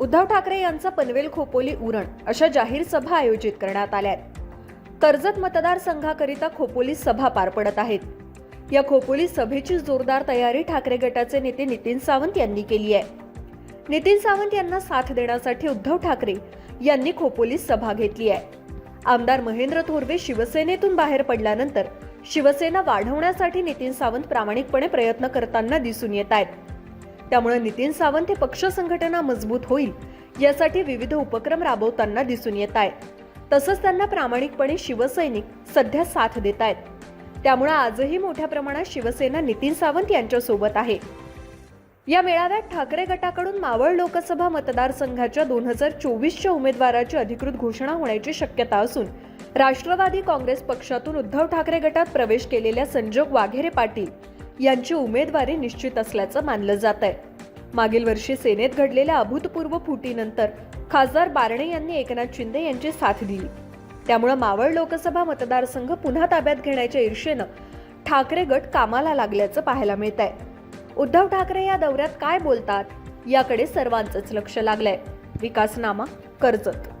उद्धव ठाकरे यांचा पनवेल खोपोली उरण अशा जाहीर सभा आयोजित करण्यात आल्या आहेत. कर्जत मतदारसंघाकरिता खोपोली सभा पार पडत आहेत. या खोपोली सभेची जोरदार तयारी ठाकरे गटाचे नेते नितीन सावंत यांनी केली आहे. नितीन सावंत यांना साथ देण्यासाठी उद्धव ठाकरे यांनी खोपोली सभा घेतली आहे. आमदार महेंद्र थोरवे शिवसेनेतून बाहेर पडल्यानंतर शिवसेना वाढवण्यासाठी नितीन सावंत प्रामाणिकपणे प्रयत्न करताना दिसून येत आहेत. त्यामुळे नितीन सावंत हे पक्ष संघटना मजबूत होईल यासाठी विविध उपक्रम राबवताना दिसून येत आहेत. तसंच त्यांना प्रामाणिकपणे शिवसैनिक सध्या साथ देत आहेत. त्यामुळे आजही मोठ्या प्रमाणात शिवसेना नितीन सावंत यांच्यासोबत आहे. या मेळाव्यात ठाकरे गटाकडून मावळ लोकसभा मतदारसंघाच्या दोन हजार चोवीसच्या उमेदवाराची अधिकृत घोषणा होण्याची शक्यता असून राष्ट्रवादी काँग्रेस पक्षातून उद्धव ठाकरे गटात प्रवेश केलेल्या संजोग वाघेरे पाटील यांची उमेदवारी निश्चित असल्याचं मानलं जात आहे मागील वर्षी सेनेत घडलेल्या अभूतपूर्व फुटीनंतर खासदार बारणे यांनी एकनाथ शिंदे यांची साथ दिली. त्यामुळे मावळ लोकसभा मतदारसंघ पुन्हा ताब्यात घेण्याच्या ईर्षेनं ठाकरे गट कामाला लागल्याचं पाहायला मिळत आहे उद्धव ठाकरे या दौऱ्यात काय बोलतात याकडे सर्वांचंच लक्ष लागलंय. विकासनामा कर्जत.